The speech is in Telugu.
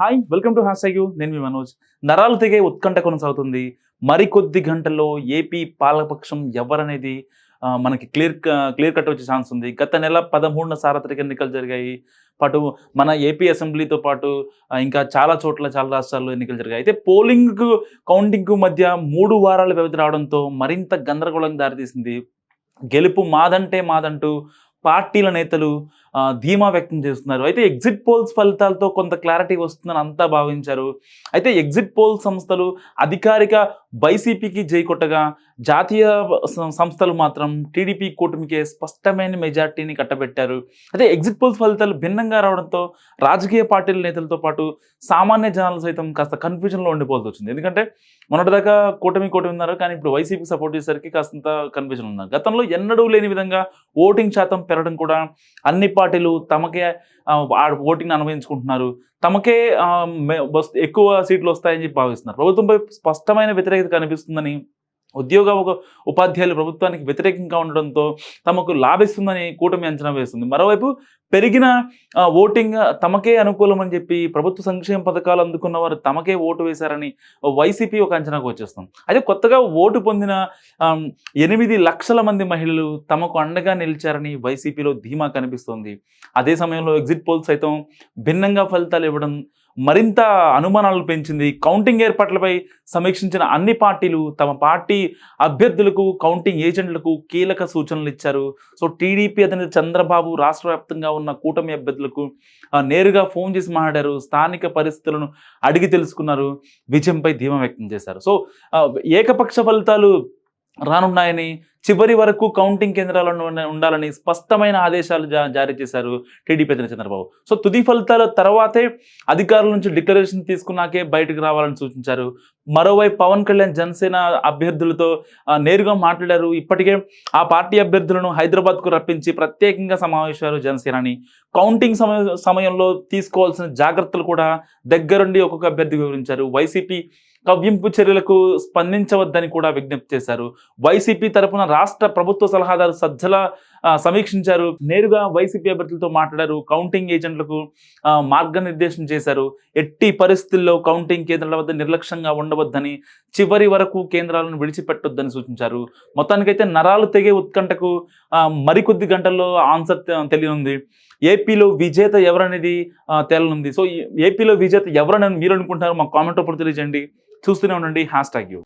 హాయ్ వెల్కమ్ టు హ్యాష్ నేను మీ మనోజ్. నరాలు తెగే ఉత్కంఠ కొనసాగుతుంది. మరికొద్ది గంటల్లో ఏపీ పాలకపక్షం ఎవరనేది మనకి క్లియర్ క్లియర్ కట్ వచ్చే ఛాన్స్ ఉంది. గత నెల పదమూడున సార్వత్రిక ఎన్నికలు జరిగాయి. పాటు మన ఏపీ అసెంబ్లీతో పాటు ఇంకా చాలా చోట్ల చాలా రాష్ట్రాల్లో ఎన్నికలు జరిగాయి. అయితే పోలింగ్ కౌంటింగ్ మధ్య మూడు వారాల వ్యవధి రావడంతో మరింత గందరగోళం దారితీసింది. గెలుపు మాదంటే మాదంటూ పార్టీల నేతలు ధీమా వ్యక్తం చేస్తున్నారు. అయితే ఎగ్జిట్ పోల్స్ ఫలితాలతో కొంత క్లారిటీ వస్తుందని అంతా భావించారు. అయితే ఎగ్జిట్ పోల్ సంస్థలు అధికారిక వైసీపీకి జై కొట్టగా జాతీయ సంస్థలు మాత్రం టీడీపీ కూటమికే స్పష్టమైన మెజార్టీని కట్టబెట్టారు. అయితే ఎగ్జిట్ పోల్స్ ఫలితాలు భిన్నంగా రావడంతో రాజకీయ పార్టీల నేతలతో పాటు సామాన్య జనాలు సైతం కాస్త కన్ఫ్యూజన్లో ఉండిపోవాల్సి వచ్చింది. ఎందుకంటే మొన్నటిదాకా కూటమి కూటమి ఉన్నారు. కానీ ఇప్పుడు వైసీపీ సపోర్ట్ చేసేసరికి కాస్తంత కన్ఫ్యూజన్ ఉన్నారు. గతంలో ఎన్నడూ లేని విధంగా ఓటింగ్ శాతం పెరగడం కూడా అన్ని పార్టీ పార్టీలు తమకే ఓటింగ్ అనుభవించుకుంటున్నారు. తమకే ఆ, ఎక్కువ సీట్లు వస్తాయని చెప్పి భావిస్తున్నారు. ప్రభుత్వంపై స్పష్టమైన వ్యతిరేకత కనిపిస్తుందని ఉద్యోగ ఒక- ఉపాధ్యాయులు ప్రభుత్వానికి వ్యతిరేకంగా ఉండడంతో తమకు లాభిస్తుందని కూటమి అంచనా వేస్తుంది. మరోవైపు పెరిగిన ఓటింగ్ తమకే అనుకూలం అని చెప్పి ప్రభుత్వ సంక్షేమ పథకాలు అందుకున్న వారు తమకే ఓటు వేశారని వైసీపీ ఒక అంచనాకు వచ్చేస్తుంది. అయితే కొత్తగా ఓటు పొందిన ఎనిమిది లక్షల మంది మహిళలు తమకు అండగా నిలిచారని వైసీపీలో ధీమా కనిపిస్తోంది. అదే సమయంలో ఎగ్జిట్ పోల్స్ సైతం భిన్నంగా ఫలితాలు ఇవ్వడం మరింత అనుమానాలు పెంచింది. కౌంటింగ్ ఏర్పాట్లపై సమీక్షించిన అన్ని పార్టీలు తమ పార్టీ అభ్యర్థులకు కౌంటింగ్ ఏజెంట్లకు కీలక సూచనలు ఇచ్చారు. సో టీడీపీ అధినేత చంద్రబాబు రాష్ట్ర వ్యాప్తంగా ఉన్న కూటమి అభ్యర్థులకు నేరుగా ఫోన్ చేసి మాట్లాడారు. స్థానిక పరిస్థితులను అడిగి తెలుసుకున్నారు. విజయంపై ధీమా వ్యక్తం చేశారు. సో ఏకపక్ష ఫలితాలు రానున్నాయని చివరి వరకు కౌంటింగ్ కేంద్రాలను ఉండాలని స్పష్టమైన ఆదేశాలు జా జారీ చేశారు టీడీపీ అధినేత చంద్రబాబు. సో తుది ఫలితాల తర్వాతే అధికారుల నుంచి డిక్లరేషన్ తీసుకున్నాకే బయటకు రావాలని సూచించారు మరోవైపు పవన్ కళ్యాణ్ జనసేన అభ్యర్థులతో నేరుగా మాట్లాడారు. ఇప్పటికే ఆ పార్టీ అభ్యర్థులను హైదరాబాద్కు రప్పించి ప్రత్యేకంగా సమావేశారు జనసేనని. కౌంటింగ్ సమయ సమయంలో తీసుకోవాల్సిన జాగ్రత్తలు కూడా దగ్గరుండి ఒక్కొక్క అభ్యర్థి వివరించారు. వైసీపీ కవ్వింపు చర్యలకు స్పందించవద్దని కూడా విజ్ఞప్తి చేశారు. వైసీపీ తరపున రాష్ట్ర ప్రభుత్వ సలహాదారు సజ్జల సమీక్షించారు. నేరుగా వైసీపీ అభ్యర్థులతో మాట్లాడారు. కౌంటింగ్ ఏజెంట్లకు మార్గనిర్దేశం చేశారు. ఎట్టి పరిస్థితుల్లో కౌంటింగ్ కేంద్రాల వద్ద నిర్లక్ష్యంగా ఉండవద్దని చివరి వరకు కేంద్రాలను విడిచిపెట్టొద్దని సూచించారు. మొత్తానికైతే నరాలు తెగే ఉత్కంఠకు మరికొద్ది గంటల్లో ఆన్సర్ తెలియనుంది. ఏపీలో విజేత ఎవరనేది తేలనుంది. సో ఈ ఏపీలో విజేత ఎవరని మీరు అనుకుంటున్నారు మా కామెంట్ అప్పుడు తెలియజేయండి. చూస్తూనే ఉండండి. Hashtag U.